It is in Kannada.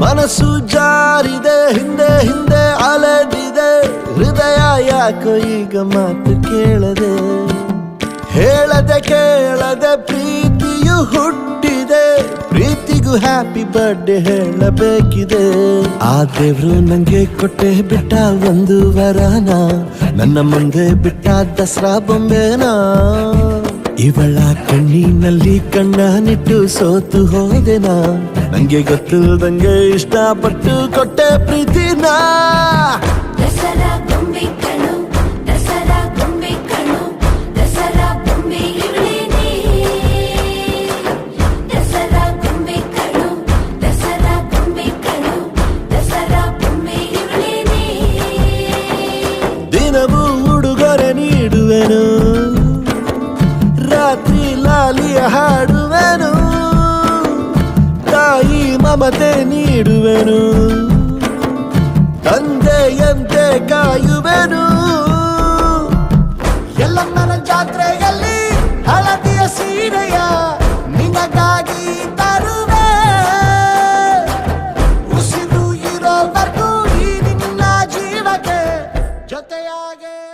ಮನಸ್ಸು ಜಾರಿದೆ, ಹಿಂದೆ ಹಿಂದೆ ಅಲೆದಿದೆ. ಹೃದಯ ಯಾಕೋ ಈಗ ಮಾತು ಕೇಳದೆ? ಹೇಳದೆ ಕೇಳದೆ ಪ್ರೀತಿಯು ಹುಟ್ಟಿದೆ. ಪ್ರೀತಿಗೂ ಹ್ಯಾಪಿ ಬರ್ಡೇ ಹೇಳಬೇಕಿದೆ. ಆ ದೇವ್ರು ನಂಗೆ ಕೊಟ್ಟೆ ಬಿಟ್ಟ ಒಂದು ವರನ. ನನ್ನ ಮುಂದೆ ಬಿಟ್ಟ ದಸರಾ ಬೊಂಬೆನ. ಇವಳ ಕಣ್ಣಿನಲ್ಲಿ ಕಣ್ಣನಿಟ್ಟು ಸೋತು ಹೋದೆನಾ. ನಂಗೆ ಗೊತ್ತಿಲ್ದಂಗೆ ಇಷ್ಟಪಟ್ಟು ಕೊಟ್ಟೆ ಪ್ರೀತಿನ. ದಿನವೂ ಉಡುಗೊರೆ ರಾತ್ರಿ ಕಣು ಮಮತೆ ನೀಡುವೆನು. ತಂದೆಯಂತೆ ಕಾಯುವೆನು. ಎಲ್ಲಮ್ಮನ ಜಾತ್ರೆಯಲ್ಲಿ ಹಳದಿಯ ಸೀರೆಯ ನಿನಗಾಗಿ ತರುವೆ. ಉಸಿರು ಇರೋವರೆಗೂ ನಿನ್ನ ಜೀವಕ್ಕೆ ಜೊತೆಯಾಗೆ